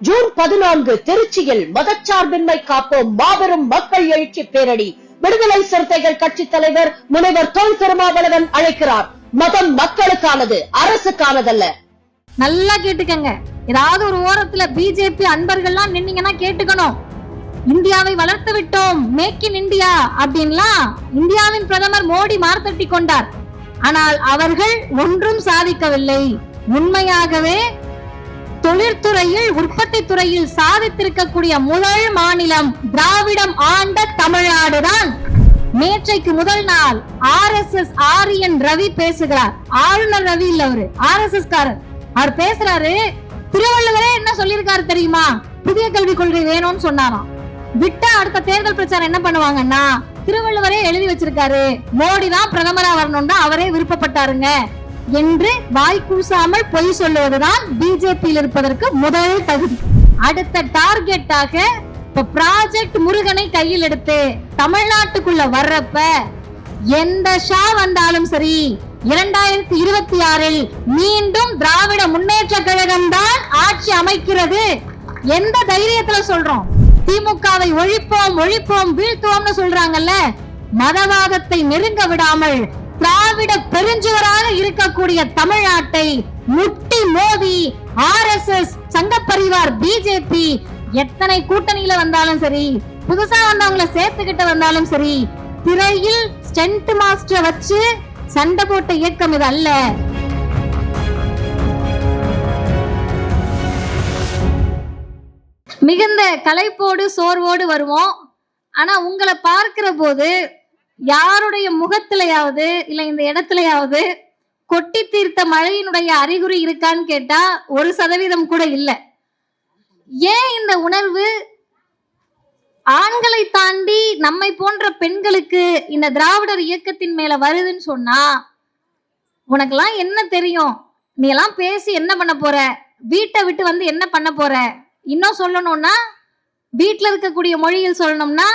June பதினான்கு திருச்சியில் மதச்சார்பின்மை காப்போம் மாபெரும் மக்கள் எழுச்சி பேரணி. விடுதலை சிறுத்தைகள் கட்சி தலைவர் முனைவர் தொல் திருமாவளவன் அழைக்கிறார். மதம் மக்களுக்கானது அரசுக்கானதல்ல. நல்லா கேட்டுக்கங்க. ஏதாவது ஒரு ஓரத்துல பிஜேபி அன்பர்கள்லாம் நின்னீங்கன்னா கேட்டுக்கணும். இந்தியாவை வளர்த்து விட்டோம் மேக் இன் இந்தியா அப்படின்லாம் இந்தியாவின் பிரதமர் மோடி மார்த்தட்டி கொண்டார். ஆனால் அவர்கள் ஒன்றும் சாதிக்கவில்லை. உண்மையாகவே தொழிற்துறையில் உற்பத்தி துறையில் சாதித்திருக்கக்கூடிய முதல் மாநிலம் திராவிடம் ஆண்ட தமிழ்நாடுதான். நேற்றைக்கு முதல் நாள் R S S R N Ravi பேசுகிறார். ஆளுநர் ரவி இல்ல அவரு ஆர் எஸ் எஸ் காரர். அவர் பேசுறாரு திருவள்ளுவரே என்ன சொல்லியிருக்காரு தெரியுமா? புதிய கல்விக் கொள்கை வேணும்னு சொன்னாராம். விட்டா அடுத்த தேர்தல் பிரச்சாரம் என்ன பண்ணுவாங்கன்னா திருவள்ளுவரே எழுதி வச்சிருக்காரு. மோடி தான் பிரதமரா வரணும்னு அவரே விருப்பப்பட்டாருங்க. என்று வாய் கூசாமல் பொய் சொல்லுவதுதான் பிஜேபியில் இருப்பதற்கு முதல் தகுதி. அடுத்த டார்கெட்டாக இப்ப ப்ராஜெக்ட் முருகனை கையில் எடுத்து தமிழ்நாட்டுக்குள்ள வர்றப்ப எந்த ஷா வந்தாலும் சரி இரண்டாயிரத்தி இருபத்தி ஆறில் மீண்டும் திராவிட முன்னேற்ற கழகம் தான் ஆட்சி அமைக்கிறது. எந்த தைரியத்துல சொல்றோம்? திமுகவை ஒழிப்போம் ஒழிப்போம் வீழ்த்துவோம்னு சொல்றாங்கல்ல மதவாதத்தை நெருங்க விடாமல் திராவிட பெருஞ்சுவராக இருக்கக்கூடிய தமிழ்நாட்டை முட்டி மோதி ஆர் எஸ் எஸ் சங்க பரிவார் பிஜேபி எத்தனை கூட்டணியில வந்தாலும் சரி புதுசா வந்தவங்கள சேர்த்துக்கிட்டு வந்தாலும் சரி திரையில் ஸ்டென்ட் மாஸ்டர் வச்சு சண்டை போட்ட இயக்கம் இது அல்ல. மிகுந்த களைப்போடு சோர்வோடு வருவோம். ஆனா உங்களை பார்க்கிற போது யாருடைய முகத்திலையாவது இல்ல இந்த இடத்துலயாவது கொட்டி தீர்த்த மழையினுடைய அறிகுறி இருக்கான்னு கேட்டா ஒரு சதவீதம் கூட இல்லை. ஏன் இந்த உணர்வு? ஆண்களை தாண்டி நம்மை போன்ற பெண்களுக்கு இந்த திராவிடர் இயக்கத்தின் மேல வருதுன்னு சொன்னா உனக்கெல்லாம் என்ன தெரியும்? நீ எல்லாம் பேசி என்ன பண்ண போற? வீட்டை விட்டு வந்து என்ன பண்ண போற? இன்னும் சொல்லணும்னா வீட்டில் இருக்கக்கூடிய மொழியில் சொல்லணும்னா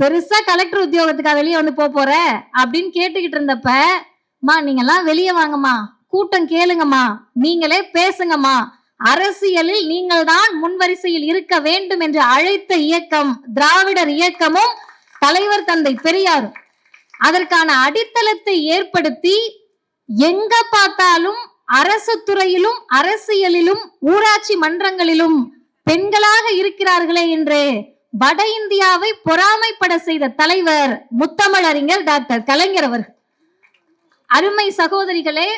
பெருசா கலெக்டர் உத்தியோகத்துக்கா வெளியே வந்து போக போற? அப்படின்னு கேட்டுக்கிட்டு இருந்தப்ப மா நீங்கெல்லாம் வெளியே வாங்கம்மா. கூட்டம் கேளுங்கம்மா. நீங்களே பேசுங்கம்மா. அரசியலில் நீங்கள் தான் முன்வரிசையில் இருக்க வேண்டும் என்று அழைத்த இயக்கம் திராவிடர் இயக்கமும் தலைவர் தந்தை பெரியார். அதற்கான அடித்தளத்தை ஏற்படுத்தி எங்க பார்த்தாலும் அரசு துறையிலும் அரசியலிலும் ஊராட்சி மன்றங்களிலும் பெண்களாக இருக்கிறார்களே என்று வட இந்தியாவை பொறாமைப்பட செய்த தலைவர் முத்தமிழறிஞர் டாக்டர் கலைஞர் அவர்கள். அருமை சகோதரிகளே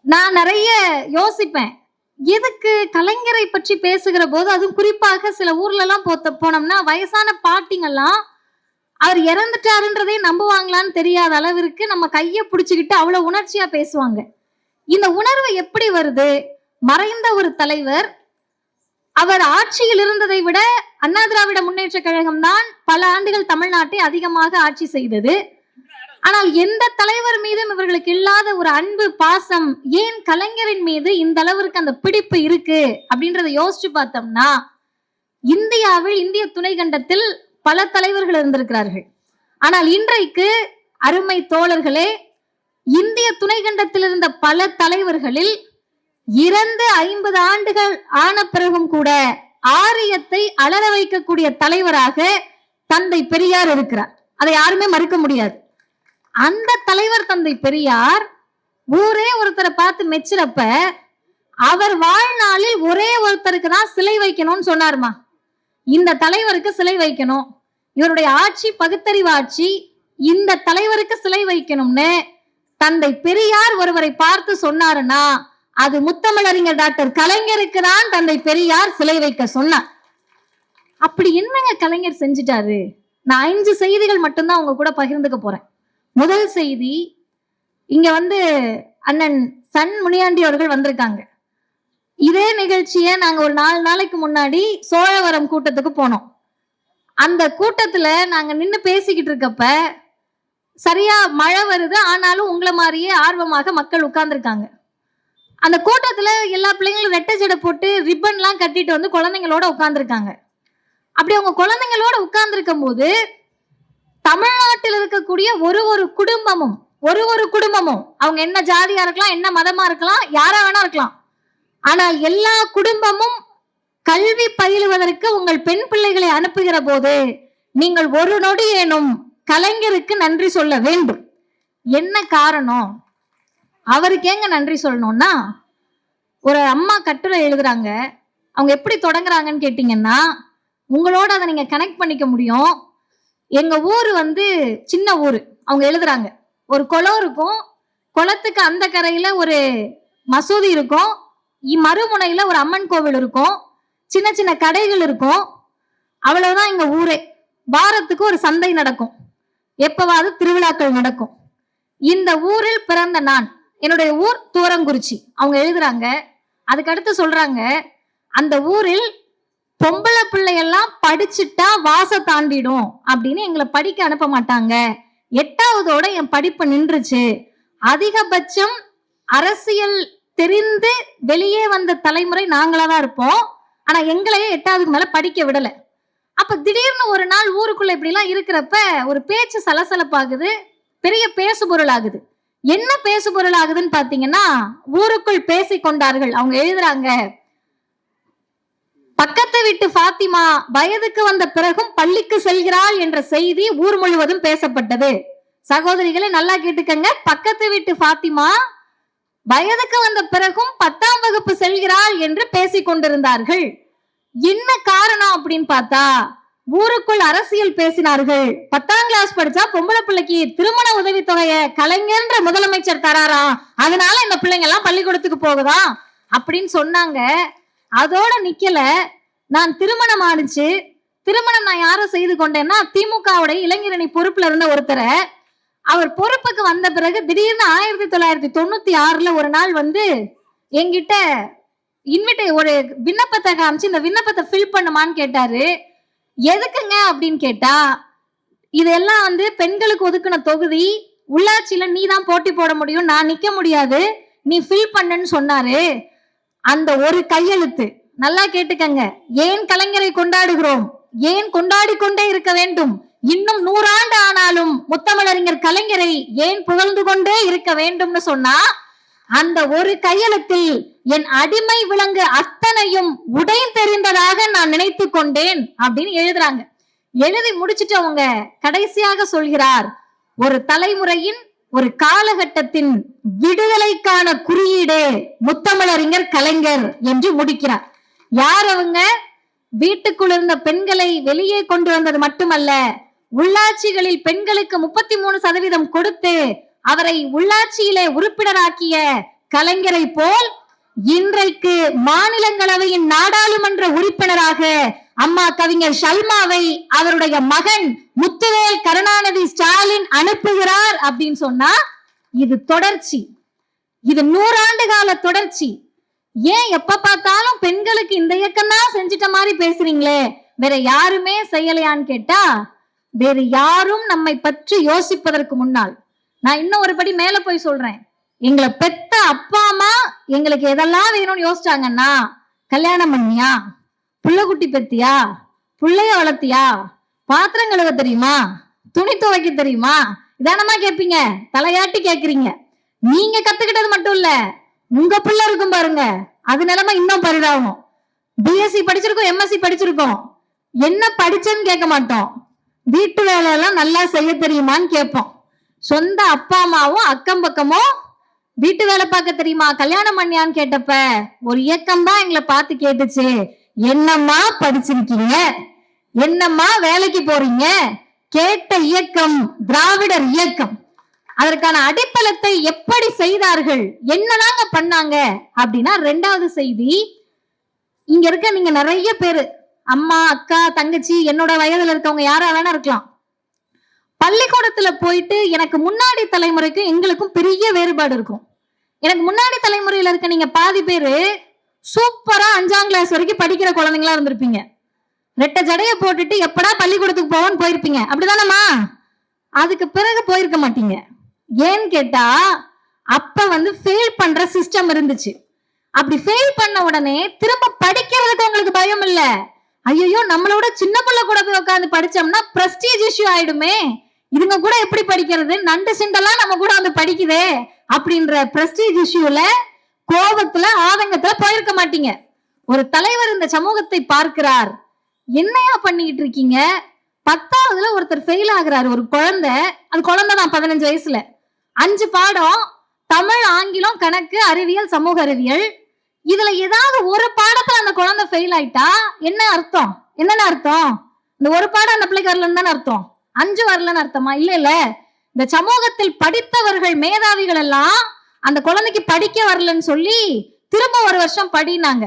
நான் நிறைய யோசிப்பேன். எதுக்கு கலைஞரை பற்றி பேசுகிற போது அதுவும் குறிப்பாக சில ஊர்ல எல்லாம் போத்த போனோம்னா வயசான பாட்டிங்கெல்லாம் அவர் இறந்துட்டாருன்றதே நம்புவாங்களான்னு தெரியாத அளவிற்கு நம்ம கையை பிடிச்சிக்கிட்டு அவ்வளவு உணர்ச்சியா பேசுவாங்க. இந்த உணர்வு எப்படி வருது? மறைந்த ஒரு தலைவர் அவர் ஆட்சியில் இருந்ததை விட அண்ணா திராவிட முன்னேற்ற கழகம் தான் பல ஆண்டுகள் தமிழ்நாட்டை அதிகமாக ஆட்சி செய்தது. ஆனால் எந்த தலைவர் மீதும் இவர்களுக்கு இல்லாத ஒரு அன்பு பாசம் ஏன் கலைஞரின் மீது இந்த அளவிற்கு அந்த பிடிப்பு இருக்கு அப்படின்றத யோசிச்சு பார்த்தோம்னா இந்தியாவில் இந்திய துணை கண்டத்தில் பல தலைவர்கள் இருந்திருக்கிறார்கள். ஆனால் இன்றைக்கு அருமை தோழர்களே இந்திய துணை கண்டத்தில் இருந்த பல தலைவர்களில் இறந்து ஐம்பது ஆண்டுகள் ஆன பிறகும் கூட ஆரியத்தை அலற வைக்கக்கூடிய தலைவராக தந்தை பெரியார் இருக்கிறார். அதை யாருமே மறுக்க முடியாது. அந்த தலைவர் தந்தை பெரியார் ஊரே ஒருத்தரை பார்த்து மெச்சுறப்ப அவர் வாழ்நாளில் ஒரே ஒருத்தருக்கு தான் சிலை வைக்கணும்னு சொன்னாருமா. இந்த தலைவருக்கு சிலை வைக்கணும். இவருடைய ஆட்சி பகுத்தறிவு ஆட்சி இந்த தலைவருக்கு சிலை வைக்கணும்னு தந்தை பெரியார் ஒருவரை பார்த்து சொன்னாருன்னா அது முத்தமிழறிஞர் டாக்டர் கலைஞருக்கு தான் தந்தை பெரியார் சிலை வைக்க சொன்னார். அப்படி என்னங்க கலைஞர் செஞ்சிட்டாரு? நான் அஞ்சு செய்திகள் மட்டும்தான் அவங்க கூட பகிர்ந்துக்க போறேன். முதல் செய்தி இங்க வந்து அண்ணன் சன் முனியாண்டி அவர்கள் வந்திருக்காங்க. இதே நிகழ்ச்சியை நாங்க ஒரு நாலு நாளைக்கு முன்னாடி சோழவரம் கூட்டத்துக்கு போனோம். அந்த கூட்டத்துல நாங்க நின்னு பேசிக்கிட்டு இருக்கப்ப சரியா மழை வருது ஆனாலும் உங்களை மாதிரியே ஆர்வமாக மக்கள் உட்கார்ந்துருக்காங்க. அந்த கூட்டத்துல எல்லா பிள்ளைங்களும் ரெட்டை ஜடை போட்டு ரிப்பன்லாம் கட்டிட்டு வந்து குழந்தைங்களோட உட்கார்ந்துருக்காங்க. அப்படி அவங்க குழந்தைங்களோட உட்கார்ந்துருக்கும் போது தமிழ்நாட்டில் இருக்கக்கூடிய ஒரு ஒரு குடும்பமும் ஒரு ஒரு குடும்பமும் அவங்க என்ன ஜாதியா இருக்கலாம் என்ன மதமா இருக்கலாம் யாரா வேணா இருக்கலாம். ஆனால் எல்லா குடும்பமும் கல்வி பயிலுவதற்கு உங்கள் பெண் பிள்ளைகளை அனுப்புகிற போது நீங்கள் ஒரு நொடி ஏனும் கலைஞருக்கு நன்றி சொல்ல வேண்டும். என்ன காரணம்? அவருக்கு ஏங்க நன்றி சொல்லணும்னா ஒரு அம்மா கட்டுரை எழுதுறாங்க. அவங்க எப்படி தொடங்குறாங்கன்னு கேட்டிங்கன்னா உங்களோட அதை நீங்க கனெக்ட் பண்ணிக்க முடியும். எங்க ஊர் வந்து சின்ன ஊர். அவங்க எழுதுறாங்க. ஒரு குளம் இருக்கும். குளத்துக்கு அந்த கரையில ஒரு மசூதி இருக்கும். இ- மறுமுனையில ஒரு அம்மன் கோவில் இருக்கும். சின்ன சின்ன கடைகள் இருக்கும். அவ்வளவுதான் எங்க ஊரே. வாரத்துக்கு ஒரு சந்தை நடக்கும். எப்பவாவது திருவிழாக்கள் நடக்கும். இந்த ஊரில் பிறந்த நான். என்னுடைய ஊர் தூரங்குறிச்சி. அவங்க எழுதுறாங்க. அதுக்கடுத்து சொல்றாங்க அந்த ஊரில் பொம்பளை பிள்ளையெல்லாம் படிச்சுட்டா வாச தாண்டிடும் அப்படின்னு எங்களை படிக்க அனுப்ப மாட்டாங்க. எட்டாவதோட என் படிப்பு நின்றுச்சு. அதிகபட்சம் அரசியல் தெரிந்து வெளியே வந்த தலைமுறை நாங்களா தான் இருப்போம். ஆனா எங்களையே எட்டாவதுக்கு மேல படிக்க விடல. அப்ப திடீர்னு ஒரு நாள் ஊருக்குள்ள இப்படி எல்லாம் இருக்கிறப்ப ஒரு பேச்சு சலசலப்பாகுது பெரிய பேசு பொருள் ஆகுது என்ன பேசு பொருள் ஆகுதுன்னு பாத்தீங்கன்னா ஊருக்குள் பேசிக் கொண்டார்கள். அவங்க எழுதுறாங்க பக்கத்து வீட்டு ஃபாத்திமா வயதுக்கு வந்த பிறகும் பள்ளிக்கு செல்கிறாள் என்ற செய்தி ஊர் முழுவதும் பேசப்பட்டது. சகோதரிகளை நல்லா கேட்டுக்கங்க. பக்கத்து வீட்டு ஃபாத்திமா வயதுக்கு வந்த பிறகும் பத்தாம் வகுப்பு செல்கிறாள் என்று பேசிக் கொண்டிருந்தார்கள். என்ன காரணம் அப்படின்னு பார்த்தா ஊருக்குள் அரசியல் பேசினார்கள். பத்தாம் கிளாஸ் படிச்சா பொம்பளை பிள்ளைக்கு திருமண உதவித்தொகைய கலைஞர்ன்ற முதலமைச்சர் தராராம் அதனால இந்த பிள்ளைங்க எல்லாம் பள்ளிக்கூடத்துக்கு போகுதா? அப்படின்னு சொன்னாங்க. அதோட நிக்கல. நான் திருமணம் ஆனிச்சு. திருமணம் நான் யாரை செய்து கொண்டேன்னா திமுகவுடைய இளைஞரணி பொறுப்புல இருந்த ஒருத்தரை. அவர் பொறுப்புக்கு வந்த பிறகு திடீர்னு ஆயிரத்தி தொள்ளாயிரத்தி தொண்ணூத்தி ஆறுல ஒரு நாள் வந்து என்கிட்ட இன்விட்டே ஒரு விண்ணப்பத்தை காமிச்சு இந்த விண்ணப்பத்தை ஃபில் பண்ணுமான்னு கேட்டாரு. எதுக்குங்க அப்படின்னு கேட்டா இதெல்லாம் வந்து பெண்களுக்கு ஒதுக்கின தொகுதி உள்ளாட்சியில நீ தான் போட்டி போட முடியும் நான் நிக்க முடியாது நீ ஃபில் பண்ணுன்னு சொன்னாரு. அந்த ஒரு கையெழுத்து நல்லா கேட்டுக்கங்க. ஏன் கலைஞரை கொண்டாடுகிறோம்? ஏன் கொண்டாடி கொண்டே இருக்க வேண்டும்? இன்னும் நூறாண்டு ஆனாலும் முத்தமிழறிஞர் கலைஞரை ஏன் புகழ்ந்து கொண்டே இருக்க வேண்டும்னு சொன்னா அந்த ஒரு கையெழுத்தில் என் அடிமை விலங்கு அத்தனையும் உடைந்தெறிந்ததாக நான் நினைத்து கொண்டேன் அப்படின்னு எழுதுறாங்க. எழுதி முடிச்சுட்டு அவங்க கடைசியாக சொல்கிறார் ஒரு தலைமுறையின் ஒரு காலகட்டத்தின் விடுதலைக்கான குறியீடு முத்தமிழறிஞர் கலைஞர் என்று முடிக்கிறார். யார் அவங்க? வீட்டுக்குள் இருந்த பெண்களை வெளியே கொண்டு வந்தது மட்டுமல்ல உள்ளாட்சிகளில் பெண்களுக்கு முப்பத்தி மூணு சதவீதம் கொடுத்து அவரை உள்ளாட்சியிலே உறுப்பினராக்கிய கலைஞரை போல் இன்றைக்கு மாநிலங்களவையின் நாடாளுமன்ற உறுப்பினராக அம்மா கவிஞர் ஷல்மாவை அவருடைய மகன் முத்துவேல் கருணாநிதி ஸ்டாலின் அனுப்புகிறார் அப்படின்னு சொன்னா இது தொடர்ச்சி. இது நூறாண்டு கால தொடர்ச்சி. ஏன் எப்ப பார்த்தாலும் பெண்களுக்கு இந்த இயக்கம் தான் செஞ்சிட்ட மாதிரி பேசுறீங்களே? வேற யாருமே செய்யலையான்னு கேட்டா வேறு யாரும் நம்மை பற்றி யோசிப்பதற்கு முன்னால். நான் இன்னும் ஒரு படி மேல போய் சொல்றேன். எங்களை பெத்த அப்பா அம்மா எங்களுக்கு எதெல்லாம் வேணும்னு யோசிச்சாங்கன்னா கல்யாணம் பண்ணியா? புள்ளக்குட்டி பெத்தியா? புள்ளைய வளர்த்தியா? பாத்திரம் கழுவ தெரியுமா? துணி துவைக்க தெரியுமா? இதானமா கேப்பீங்க. தலையாட்டி கேக்குறீங்க. நீங்க கத்துக்கிட்டது மட்டும் இல்ல உங்க பிள்ளை இருக்கும் பாருங்க. அது நிலைமை இன்னும் பரிதாபம் பிஎஸ்சி படிச்சிருக்கோம் எம்எஸ்சி படிச்சிருக்கோம். என்ன படிச்சேன்னு கேட்க மாட்டோம். வீட்டு வேலையெல்லாம் நல்லா செய்ய தெரியுமான்னு கேட்போம். சொந்த அப்பா அம்மாவும் அக்கம் பக்கமும் வீட்டு வேலை பார்க்க தெரியுமா? கல்யாணம் பண்ணியான்னு கேட்டப்ப ஒரு இயக்கம் தான் எங்களை பார்த்து கேட்டுச்சு. என்னம்மா படிச்சிருக்கீங்க? என்னம்மா வேலைக்கு போறீங்க? கேட்ட இயக்கம் திராவிடர் இயக்கம். அதற்கான அடித்தளத்தை எப்படி செய்தார்கள்? என்னதாங்க பண்ணாங்க? அப்படின்னா ரெண்டாவது செய்தி இங்க இருக்க நீங்க நிறைய பேரு அம்மா அக்கா தங்கச்சி என்னோட வயதுல இருக்கவங்க யாரா வேணா இருக்கலாம். பள்ளிக்கூடத்துல போயிட்டு எனக்கு முன்னாடி தலைமுறைக்கும் எங்களுக்கும் பெரிய வேறுபாடு இருக்கும். எனக்கு முன்னாடி தலைமுறையில இருக்க நீங்க பாதி பேரு சூப்பரா அஞ்சாம் கிளாஸ் வரைக்கும் படிக்கிற குழந்தைங்களா இருந்திருப்பீங்க. ரெட்டை ஜடைய போட்டுட்டு எப்படா பள்ளிக்கூடத்துக்கு போவோன்னு போயிருப்பீங்க. அப்படிதானம்மா? அதுக்கு பிறகு போயிருக்க மாட்டீங்க. ஏன்னு கேட்டா அப்ப வந்து ஃபெயில் பண்ற சிஸ்டம் இருந்துச்சு. அப்படி ஃபெயில் பண்ண உடனே திரும்ப படிக்கிறதுக்கு உங்களுக்கு பயம் இல்ல ஐயோ நம்மளோட சின்ன பிள்ளை கூட போய் உட்காந்து படிச்சோம்னா பிரஸ்டீஜ் இஷ்யூ ஆயிடுமே. இதுங்க கூட எப்படி படிக்கிறது? நண்டு சிண்டெல்லாம் நம்ம கூட வந்து படிக்குதே அப்படின்ற பிரஸ்டீஜ் இஷ்யூல கோபத்துல ஆதங்கத்துல போயிருக்க மாட்டீங்க. ஒரு தலைவர் இந்த சமூகத்தை பார்க்கிறார். என்னையா பண்ணிக்கிட்டு இருக்கீங்க? பத்தாவதுல ஒருத்தர் ஃபெயில் ஆகுறாரு ஒரு குழந்தை. அது குழந்தை தான் பதினஞ்சு வயசுல. அஞ்சு பாடம் தமிழ் ஆங்கிலம் கணக்கு அறிவியல் சமூக அறிவியல். இதுல ஏதாவது ஒரு பாடத்துல அந்த குழந்தை ஃபெயில் ஆயிட்டா என்ன அர்த்தம்? என்னென்ன அர்த்தம்? இந்த ஒரு பாடம் அந்த பிள்ளைக்கு வரலன்னு தானே அர்த்தம்? அஞ்சு வரலன்னு அர்த்தமா? இல்ல இல்ல இந்த சமூகத்தில் படித்தவர்கள் மேதாவிகள் எல்லாம் அந்த குழந்தைக்கு படிக்க வரலன்னு சொல்லி திரும்ப ஒரு வருஷம் படினாங்க.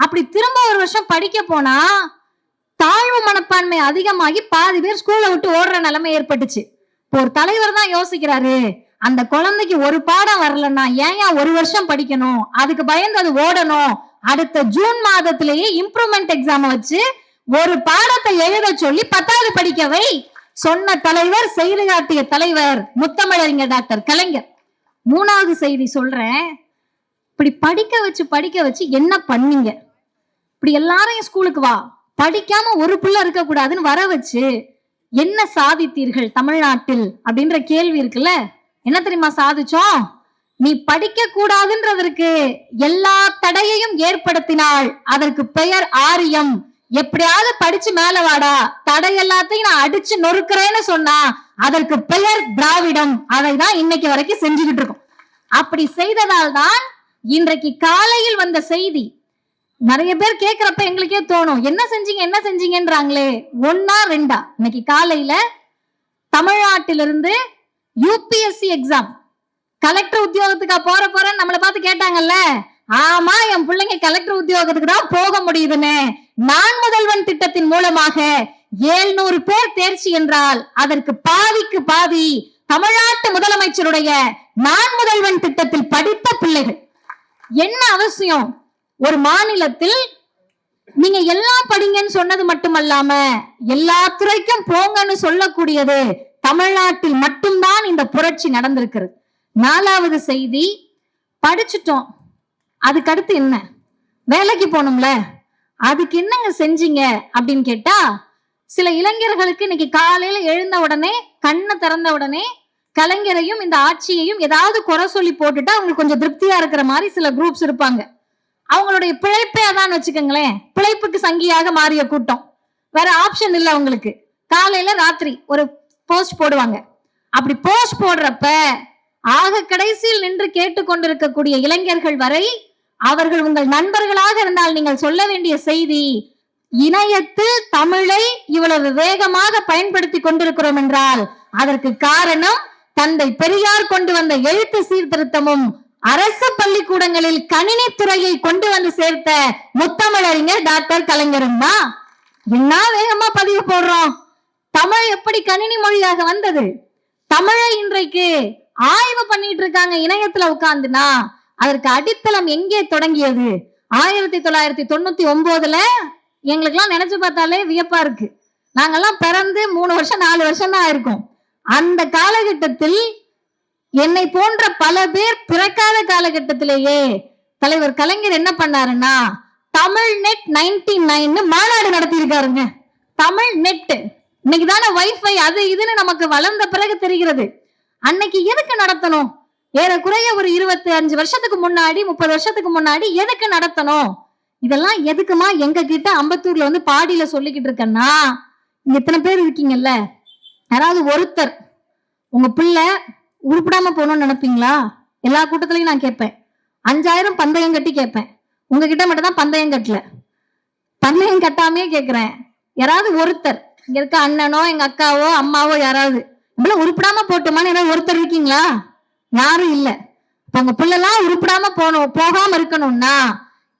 அப்படி திரும்ப ஒரு வருஷம் படிக்க போனா தாழ்வு மனப்பான்மை அதிகமாகி பாதி பேர் ஸ்கூலை விட்டு ஓடுற நிலைமை ஏற்பட்டுச்சு. இப்போ ஒரு தலைவர் தான் யோசிக்கிறாரு அந்த குழந்தைக்கு ஒரு பாடம் வரலன்னா ஏன் ஏன் ஒரு வருஷம் படிக்கணும்? அதுக்கு பயந்து அது ஓடணும். அடுத்த ஜூன் மாதத்திலேயே இம்ப்ரூவ்மெண்ட் எக்ஸாம் வச்சு ஒரு பாடத்தை எழுத சொல்லி பத்தாவது படிக்கவை சொன்ன தலைவர் செய்து காட்டிய தலைவர் முத்தமிழறிஞர் டாக்டர் கலைஞர். மூணாவது செய்தி சொல்றேன். இப்படி படிக்க வச்சு படிக்க வச்சு என்ன பண்ணீங்க? இப்படி எல்லாரையும் ஸ்கூலுக்கு வா. படிக்காம ஒரு பிள்ளை இருக்க கூடாதுன்னு வர வச்சு என்ன சாதித்தீர்கள் தமிழ்நாட்டில்? அப்படின்ற கேள்வி இருக்குல்ல? என்ன தெரியுமா சாதிச்சோம்? நீ படிக்க கூடாதுன்றதற்கு எல்லா தடையையும் ஏற்படுத்தினாள். அதற்கு பெயர் ஆரியம். எப்படியாவது படிச்சு மேல வாடா. தடை எல்லாத்தையும் நான் அடிச்சு நொறுக்கிறேன்னு சொன்னா அதற்கு பெயர் திராவிடம். அதை தான் இன்னைக்கு வரைக்கும் செஞ்சுக்கிட்டு இருக்கோம். அப்படி செய்ததால் தான் இன்றைக்கு காலையில் வந்த செய்தி. நிறைய பேர் கேக்குறப்ப எங்களுக்கே தோணும். என்ன செஞ்சீங்க என்ன செஞ்சீங்கன்றாங்களே. ஒன்னா ரெண்டா. இன்னைக்கு காலையில தமிழ்நாட்டிலிருந்து யூபிஎஸ்சி எக்ஸாம் கலெக்டர் உத்தியோகத்துக்கா போற போறேன்னு நம்மளை பார்த்து கேட்டாங்கல்ல. ஆமா என் பிள்ளைங்க கலெக்டர் உத்தியோகத்துக்கு தான் போக முடியுதுன்னு. நான் முதல்வன் திட்டத்தின் மூலமாக ஏழ்நூறு பேர் தேர்ச்சி என்றால் அதற்கு பாதிக்கு பாதி தமிழ்நாட்டு முதலமைச்சருடைய நான் முதல்வன் திட்டத்தில் படித்த பிள்ளைகள். என்ன அவசியம்? ஒரு மாநிலத்தில் நீங்க எல்லாம் படிங்கன்னு சொன்னது மட்டுமல்லாம எல்லா துறைக்கும் போங்கன்னு சொல்லக்கூடியது தமிழ்நாட்டில் மட்டும்தான் இந்த புரட்சி நடந்திருக்கிறது. நாலாவது செய்தி படிச்சுட்டோம். அதுக்கடுத்து என்ன? வேலைக்கு போகணும்ல. அதுக்கு என்னங்க செஞ்சீங்க? அப்படின்னு கேட்டா சில இளைஞர்களுக்கு இன்னைக்கு காலையில எழுந்த உடனே கண்ணை திறந்த உடனே கலைஞரையும் இந்த ஆட்சியையும் ஏதாவது குறை சொல்லி போட்டுட்டு அவங்களுக்கு கொஞ்சம் திருப்தியா இருக்கிற மாதிரி சில குரூப்ஸ் இருப்பாங்க. அவங்களுடைய பிழைப்பே அதான் வச்சுக்கோங்களேன். பிழைப்புக்கு சங்கியாக மாறிய கூட்டம். வேற ஆப்ஷன் இல்லை அவங்களுக்கு. காலையில ராத்திரி ஒரு போஸ்ட் போடுவாங்க. அப்படி போஸ்ட் போடுறப்ப ஆக கடைசியில் நின்று கேட்டுக்கொண்டிருக்கக்கூடிய இளைஞர்கள் வரை அவர்கள் உங்கள் நண்பர்களாக இருந்தால் நீங்கள் சொல்ல வேண்டிய செய்தி இணையத்தில் தமிழை இவ்வளவு வேகமாக பயன்படுத்தி கொண்டிருக்கிறோம் என்றால் அதற்கு காரணம் தந்தை பெரியார் கொண்டு வந்த எழுத்து சீர்திருத்தமும் அரசு பள்ளிக்கூடங்களில் கணினி துறையை கொண்டு வந்து சேர்த்த முத்தமிழறிஞர் டாக்டர் கலைஞரும் தான் என்ன வேகமா பதிவு போடுறோம்? தமிழ் எப்படி கணினி மொழியாக வந்தது? தமிழை இன்றைக்கு ஆய்வு பண்ணிட்டு இருக்காங்க இணையத்துல உட்காந்துனா அதற்கு அடித்தளம் எங்கே தொடங்கியது? ஆயிரத்தி தொள்ளாயிரத்தி தொண்ணூத்தி ஒன்பதுல எங்களுக்கெல்லாம் நினைச்சு பார்த்தாலே வியப்பா இருக்கு. நாங்கெல்லாம் பிறந்து மூணு வருஷம் நாலு வருஷம் தான் இருக்கும் அந்த காலகட்டத்தில் என்னை போன்ற பல பேர் பிறக்காத காலகட்டத்திலேயே தலைவர் கலைஞர் என்ன பண்ணாருன்னா தமிழ் நெட் நைன்டி நைன் மாநாடு நடத்தி இருக்காருங்க தமிழ் நெட் இன்னைக்கு தானே வைஃபை அது இதுன்னு நமக்கு வளர்ந்த பிறகு தெரிகிறது. அன்னைக்கு எதுக்கு நடத்தணும்? ஏறக்குறைய ஒரு இருபத்தி அஞ்சு வருஷத்துக்கு முன்னாடி முப்பது வருஷத்துக்கு முன்னாடி எதுக்கு நடத்தணும்? இதெல்லாம் எதுக்குமா எங்க கிட்ட அம்பத்தூர்ல வந்து பாடியில சொல்லிக்கிட்டு இருக்கேன்னா இங்க இத்தனை பேர் இருக்கீங்கல்ல. யாராவது ஒருத்தர் உங்க பிள்ளை உருப்பிடாம போகணும்னு நினைப்பீங்களா? எல்லா கூட்டத்திலையும் நான் கேட்பேன். அஞ்சாயிரம் பந்தயம் கட்டி கேட்பேன். உங்ககிட்ட மட்டும் தான் பந்தயம் கட்டல. பந்தயம் கட்டாமே கேட்கிறேன். யாராவது ஒருத்தர் இங்க இருக்க அண்ணனோ எங்க அக்காவோ அம்மாவோ யாராவது இவ்வளவு உருப்பிடாம போட்டுமான்னு ஏதாவது ஒருத்தர் இருக்கீங்களா? யாரும் இல்ல. இப்ப உங்க பிள்ளைலாம் உருப்பிடாம போகணும் போகாம இருக்கணும்னா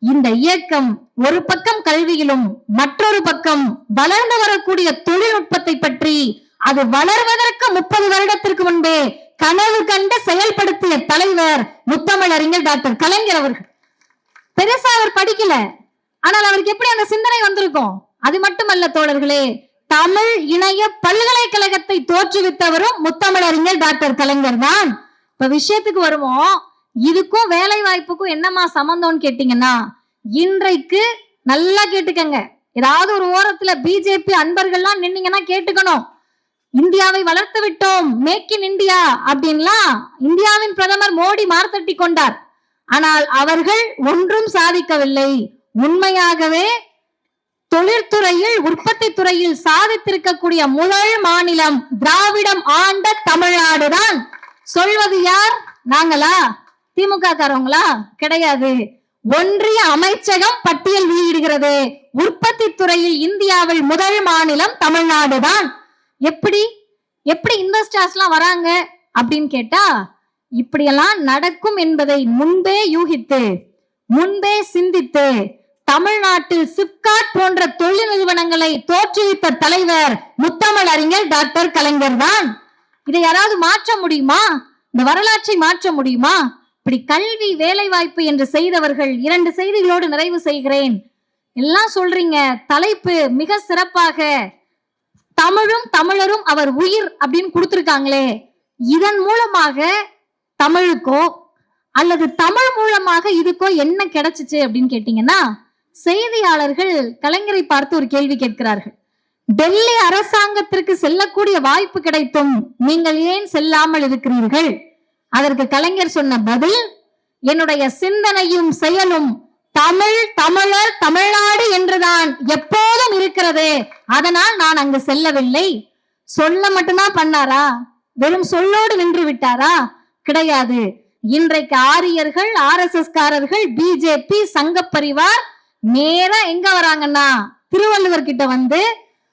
இந்த இயக்கம் ஒரு பக்கம் கல்வியிலும் மற்றொரு பக்கம் வளர்ந்து வரக்கூடிய தொழில்நுட்பத்தை பற்றி அது வளர்வதற்கு முப்பது வருடத்திற்கு முன்பே கனவு கண்டு செயல்படுத்திய தலைவர் முத்தமிழறிஞர் டாக்டர் கலைஞர் அவர்கள். பெருசா அவர் படிக்கல. ஆனால் அவருக்கு எப்படி அந்த சிந்தனை வந்திருக்கும்? அது மட்டுமல்ல தோழர்களே தமிழ் இணைய பல்கலைக்கழகத்தை தோற்றுவித்தவரும் முத்தமிழறிஞர் டாக்டர் கலைஞர் தான். இப்ப விஷயத்துக்கு வருவோம். இதுக்கும் வேலை வாய்ப்புக்கும் என்னமா சம்பந்தம்னு கேட்டீங்கன்னா இன்றைக்கு நல்லா கேட்டுக்கங்க. ஏதாவது ஒரு ஓரத்துல பிஜேபி அன்பர்கள்லாம் நின்னீங்கன்னா கேட்டுக்கணும். இந்தியாவை வளர்த்து விட்டோம். மேக் இன் இந்தியா அப்படின்லாம் இந்தியாவின் பிரதமர் மோடி மார்த்தட்டி கொண்டார். ஆனால் அவர்கள் ஒன்றும் சாதிக்கவில்லை. உண்மையாகவே தொழிற்துறையில் உற்பத்தி துறையில் சாதித்திருக்கக்கூடிய முதல் மாநிலம் திராவிடம் ஆண்ட தமிழ்நாடுதான். சொல்வது யார்? நாங்களா? திமுக காரவங்களா கிடையாது. ஒன்றிய அமைச்சகம் பட்டியல் வெளியிடுகிறது. உற்பத்தி துறையில் இந்தியாவில் முதல் மாநிலம் தமிழ்நாடு தான் எப்படி? எப்படி இன்வெஸ்டர்ஸ் எல்லாம் வராங்க? அப்படின்னு கேட்டா இப்படியெல்லாம் நடக்கும் என்பதை முன்பே யூகித்து முன்பே சிந்தித்து தமிழ்நாட்டில் சிப்காட் போன்ற தொழில் நிறுவனங்களை தோற்றுவித்த தலைவர் முத்தமிழ் அறிஞர் டாக்டர் கலைஞர் தான் இதை யாராவது மாற்ற முடியுமா? இந்த வரலாற்றை மாற்ற முடியுமா? இப்படி கல்வி வேலை வாய்ப்பு என்று செய்தவர்கள் இரண்டு செய்திகளோடு நிறைவு செய்கிறேன். எல்லாம் சொல்றீங்க. தலைப்பு மிக சிறப்பாக தமிழும் தமிழரும் அவர் உயிர் அப்படின்னு கொடுத்துருக்காங்களே. இதன் மூலமாக தமிழுக்கோ அல்லது தமிழ் மூலமாக இதுக்கோ என்ன கிடைச்சிச்சு அப்படின்னு கேட்டீங்கன்னா செய்தியாளர்கள் கலைஞரை பார்த்து ஒரு கேள்வி கேட்கிறார்கள். டெல்லி அரசாங்கத்திற்கு செல்லக்கூடிய வாய்ப்பு கிடைத்தும் நீங்கள் ஏன் செல்லாமல் இருக்கிறீர்கள்? அதற்கு கலைஞர் சொன்ன பதில் என்னுடைய சிந்தனையும் செயலும் தமிழ் தமிழர் தமிழ்நாடு என்றுதான் எப்போதும் இருக்கிறது. அதனால் நான் அங்கு செல்லவில்லை. சொல்ல மட்டும்தான் பண்ணாரா? வெறும் சொல்லோடு நின்று விட்டாரா? கிடையாது. இன்றைக்கு ஆரியர்கள் ஆர் எஸ் எஸ் காரர்கள் பிஜேபி சங்க பரிவார் நேரா எங்க வராங்கன்னா? திருவள்ளுவர் கிட்ட வந்து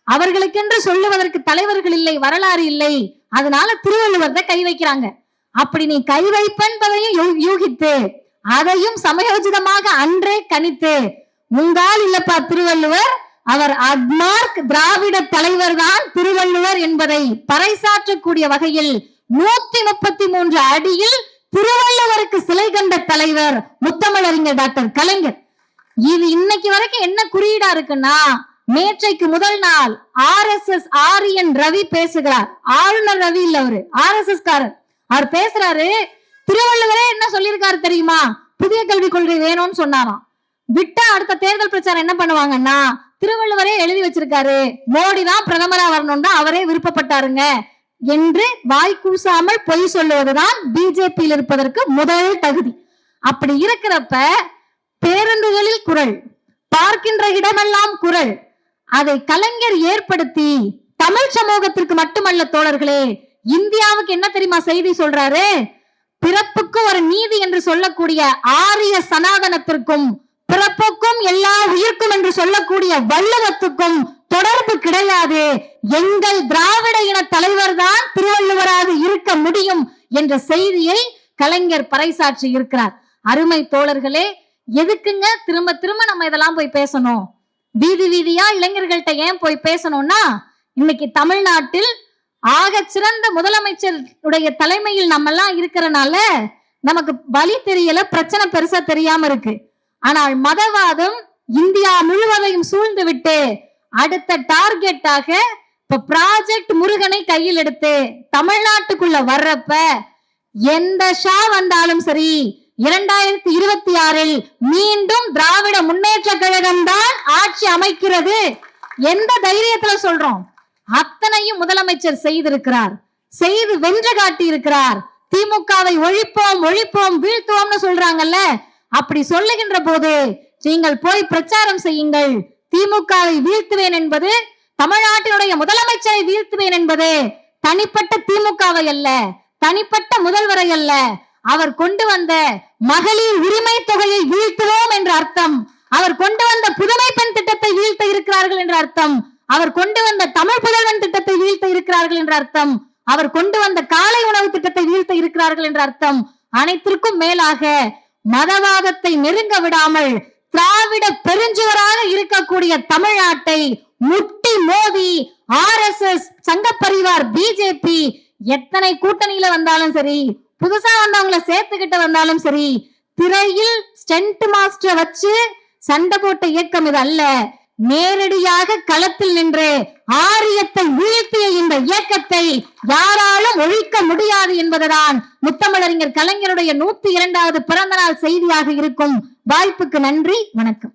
அவர்களுக்கென்று சொல்லுவதற்கு தலைவர்கள் இல்லை வரலாறு இல்லை. அதனால திருவள்ளுவர் தான் கை வைக்கிறாங்க. அப்படி நீ கை வைப்பென்பதையும் யூகித்து அதையும் சமயோஜிதமாக அன்றே கணித்து உங்கால் இல்லப்பா திருவள்ளுவர் அவர் அட்மார்க் திராவிட தலைவர் தான் திருவள்ளுவர் என்பதை பறைசாற்றக்கூடிய வகையில் நூத்தி முப்பத்தி மூன்று அடியில் திருவள்ளுவருக்கு சிலை கண்ட தலைவர் முத்தமிழறிஞர் டாக்டர் கலைஞர். இது இன்னைக்கு வரைக்கும் என்ன குறியீடா இருக்குன்னா நேற்றைக்கு முதல் நாள் R S S R N Ravi பேசுகிறார். ஆளுநர் ரவி இல்ல அவரு. ஆர் எஸ் எஸ் காரர். அவர் பேசுறாரு திருவள்ளுவரே என்ன சொல்லியிருக்காரு தெரியுமா? புதிய கல்விக் கொள்கை வேணும்னு சொன்னாராம். விட்டா அடுத்த தேர்தல் பிரச்சாரம் என்ன பண்ணுவாங்கன்னா திருவள்ளுவரே எழுதி வச்சிருக்காரு. மோடி தான் பிரதமரா வரணும் தான் அவரே விருப்பப்பட்டாருங்க என்று வாய் கூசாமல் பொய் சொல்லுவதுதான் பிஜேபியில் இருப்பதற்கு முதல் தகுதி. அப்படி இருக்கிறப்ப பேருந்துகளில் குரல் பார்க்கின்ற இடமெல்லாம் குரல் அதை கலைஞர் ஏற்படுத்தி தமிழ் சமூகத்திற்கு மட்டுமல்ல தோழர்களே இந்தியாவுக்கு என்ன தெரியுமா செய்தி சொல்றாரு? பிறப்புக்கு ஒரு நீதி என்று சொல்லக்கூடிய ஆரிய சனாதனத்திற்கும் பிறப்புக்கும் எல்லா உயிர்க்கும் என்று சொல்லக்கூடிய வள்ளுவத்துக்கும் தொடர்பு கிடையாது. எங்கள் திராவிட இன தலைவர் தான் திருவள்ளுவராக இருக்க முடியும் என்ற செய்தியை கலைஞர் பறைசாற்றி இருக்கிறார். அருமை தோழர்களே எதுக்குங்க திரும்ப திரும்ப நம்ம இதெல்லாம் போய் பேசணும்? வீதி வீதியா இளைஞர்கள்ட்ட ஏன் போய் பேசணும்னா இன்னைக்கு தமிழ்நாட்டில் ஆக சிறந்த முதலமைச்சர் உடைய தலைமையில் நம்ம எல்லாம் இருக்கிறனால நமக்கு வழி தெரியல பிரச்சனை பெருசா தெரியாம இருக்கு. ஆனால் மதவாதம் இந்தியா முழுவதையும் சூழ்ந்து விட்டு அடுத்த டார்கெட்டாக இப்ப ப்ராஜெக்ட் முருகனை கையில் எடுத்து தமிழ்நாட்டுக்குள்ள வர்றப்ப எந்த ஷா வந்தாலும் சரி இரண்டாயிரத்தி இருபத்தி ஆறில் மீண்டும் திராவிட முன்னேற்ற கழகம் தான் ஆட்சி அமைக்கிறது. எந்த தைரியத்துல சொல்றோம்? அத்தனையும் முதலமைச்சர் செய்திருக்கிறார். செய்து வென்று காட்டி இருக்கிறார் திமுகவை ஒழிப்போம் ஒழிப்போம் வீழ்த்துவோம்னு சொல்றாங்கல்ல? அப்படி சொல்லுகின்ற போது நீங்கள் போய் பிரச்சாரம் செய்யுங்கள். திமுகவை வீழ்த்துவேன் என்பது தமிழ்நாட்டினுடைய முதலமைச்சரை வீழ்த்துவேன் என்பது தனிப்பட்ட திமுகவை அல்ல தனிப்பட்ட முதல்வரை அல்ல அவர் கொண்டு வந்த மகளிர் உரிமை தொகையை வீழ்த்துவோம் என்ற அர்த்தம். அவர் கொண்டு வந்த புதுமை பெண் திட்டத்தை வீழ்த்த இருக்கிறார்கள் என்ற அர்த்தம். அவர் கொண்டு வந்த தமிழ் புதல்வன் திட்டத்தை வீழ்த்த இருக்கிறார்கள் என்ற அர்த்தம். அவர் கொண்டு வந்த காலை உணவு திட்டத்தை வீழ்த்த இருக்கிறார்கள் என்ற அர்த்தம். அனைத்திற்கும் மேலாக மதவாதத்தை நெருங்க விடாமல் திராவிட பெருஞ்சுவராக இருக்கக்கூடிய தமிழ்நாட்டை முட்டி மோதி ஆர் எஸ் எஸ் சங்க பரிவார் பிஜேபி எத்தனை கூட்டணியில வந்தாலும் சரி புதுசா வந்தவங்களை சேர்த்துக்கிட்டு வந்தாலும் சரி திரையில் ஸ்டென்ட் மாஸ்டர் வச்சு சண்டை போட்ட இயக்கம் இது அல்ல. நேரடியாக களத்தில் நின்று ஆரியத்தை வீழ்த்திய இந்த இயக்கத்தை யாராலும் ஒழிக்க முடியாது என்பதுதான் முத்தமிழறிஞர் கலைஞருடைய நூத்தி இரண்டாவது பிறந்த நாள் செய்தியாக இருக்கும். வாய்ப்புக்கு நன்றி வணக்கம்.